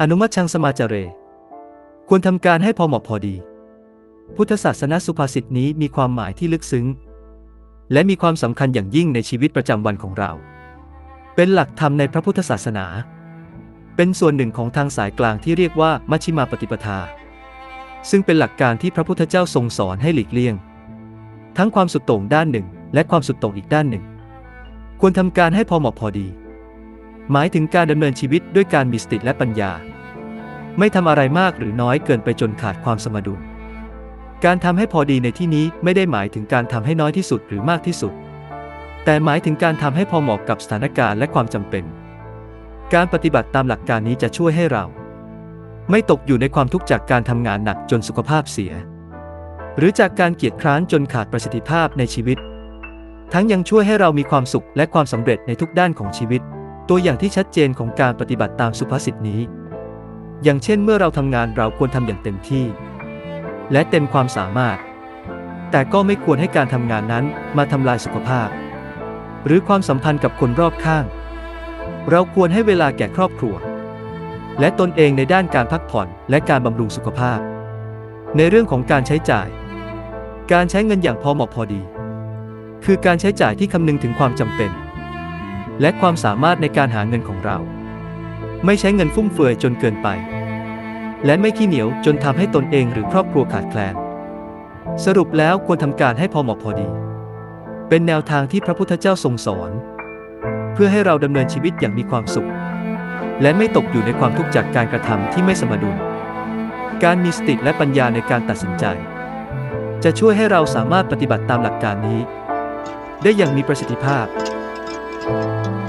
อนุมัติชังสมาจาเร ควรทำการให้พอเหมาะพอดี พุทธศาสนสุภาษิตนี้มีความหมายที่ลึกซึ้ง และมีความสำคัญอย่างยิ่งในชีวิตประจำวันของเรา เป็นหลักธรรมในพระพุทธศาสนา เป็นส่วนหนึ่งของทางสายกลางที่เรียกว่ามัชฌิมาปฏิปทา ซึ่งเป็นหลักการที่พระพุทธเจ้าทรงสอนให้หลีกเลี่ยง ทั้งความสุดโต่งด้านหนึ่ง และความสุดโต่งอีกด้านหนึ่ง ควรทำการให้พอเหมาะพอดี หมายถึงการดำเนินชีวิตด้วยการมีสติและปัญญา ไม่ทำอะไรมากหรือน้อยเกินไปจนขาดความสมดุล การทำให้พอดีในที่นี้ไม่ได้หมายถึงการทำให้น้อยที่สุดหรือมากที่สุด แต่หมายถึงการทำให้พอเหมาะกับสถานการณ์และความจำเป็น การปฏิบัติตามหลักการนี้จะช่วยให้เรา ไม่ตกอยู่ในความทุกข์จากการทำงานหนักจนสุขภาพเสีย หรือจากการเกียจคร้านจนขาดประสิทธิภาพในชีวิต ทั้งยังช่วยให้เรามีความสุขและความสำเร็จในทุกด้านของชีวิต ตัวอย่างที่ชัดเจนของการปฏิบัติตามสุภาษิตนี้ อย่างเช่นเมื่อเราทำงานเราควรทำอย่างเต็มที่ และเต็มความสามารถ แต่ก็ไม่ควรให้การทำงานนั้นมาทำลายสุขภาพ หรือความสัมพันธ์กับคนรอบข้าง เราควรให้เวลาแก่ครอบครัว และตนเองในด้านการพักผ่อนและการบำรุงสุขภาพ ในเรื่องของการใช้จ่าย การใช้เงินอย่างพอเหมาะพอดี คือการใช้จ่ายที่คำนึงถึงความจำเป็น และความสามารถในการหาเงินของเรา ไม่ใช้เงินฟุ่มเฟือยจนเกินไป และไม่ขี้เหนียวจนทำให้ตนเองหรือครอบครัวขาดแคลน สรุปแล้วควรทำการให้พอเหมาะพอดี เป็นแนวทางที่พระพุทธเจ้าทรงสอน เพื่อให้เราดำเนินชีวิตอย่างมีความสุข และไม่ตกอยู่ในความทุกข์จากการกระทำที่ไม่สมดุล การมีสติและปัญญาในการตัดสินใจ จะช่วยให้เราสามารถปฏิบัติตามหลักการนี้ ได้อย่างมีประสิทธิภาพ Thank you.